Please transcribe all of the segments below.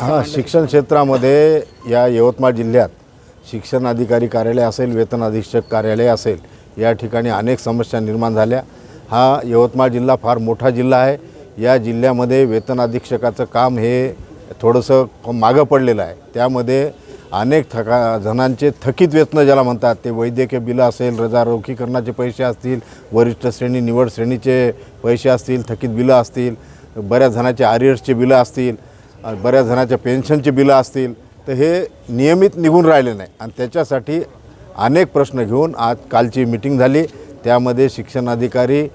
हा शिक्षण क्षेत्रामध्ये या यवतमाळ जिल्ह्यात शिक्षण अधिकारी कार्यालय असेल वेतन अधीक्षक कार्यालय असेल या ठिकाणी अनेक समस्या निर्माण झाल्या. हा यवतमाळ जिल्हा फार मोठा जिल्हा आहे. या जिल्ह्यामध्ये वेतन अधीक्षकाचं काम हे थोडंसं मागं पडलेलं आहे. त्यामध्ये अनेक थका जणांचे थकीत वेतनं ज्याला म्हणतात ते वैद्यकीय बिलं असेल रजा रोखीकरणाचे पैसे असतील वरिष्ठ श्रेणी निवड श्रेणीचे पैसे असतील थकीत बिलं असतील बऱ्याच जणांचे आरियर्सचे बिलं असतील बऱ्याच जणांच्या पेन्शनचे बिलं असतील तर हे नियमित निघून राहिले नाही. आणि त्याच्यासाठी अनेक प्रश्न घेऊन आज कालची मिटिंग झाली. त्यामध्ये शिक्षण अधिकारी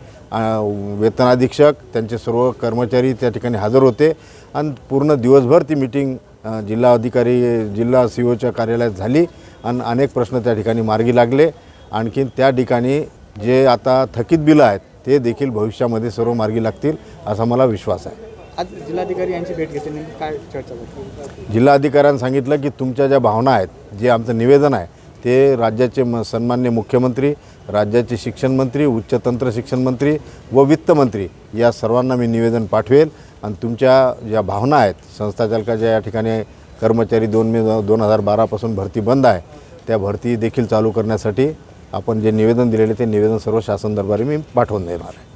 त्यांचे सर्व कर्मचारी त्या ठिकाणी हजर होते. आणि पूर्ण दिवसभर ती मिटिंग जिल्हा अधिकारी जिल्हा सी ओच्या कार्यालयात झाली आणि अनेक प्रश्न त्या ठिकाणी मार्गी लागले. आणखीन त्या ठिकाणी जे आता थकीत बिलं आहेत ते देखील भविष्यामध्ये सर्व मार्गी लागतील असा मला विश्वास आहे. आज जिल्हाधिकारी यांची भेट घेतली काय चर्चा जिल्हाधिकाऱ्यांनी सांगितलं की तुमच्या ज्या भावना आहेत जे आमचं निवेदन आहे ते राज्याचे म सन्मान्य मुख्यमंत्री राज्याचे शिक्षण मंत्री उच्च तंत्र शिक्षण मंत्री व वित्तमंत्री या सर्वांना मी निवेदन पाठवेल. आणि तुमच्या ज्या भावना आहेत संस्थाचालकाच्या या ठिकाणी कर्मचारी दोन मे दोन हजार बारापासून भरती बंद आहे त्या भरती देखील चालू करण्यासाठी आपण जे निवेदन दिलेले ते निवेदन सर्व शासन दरबारी मी पाठवून देणार आहे.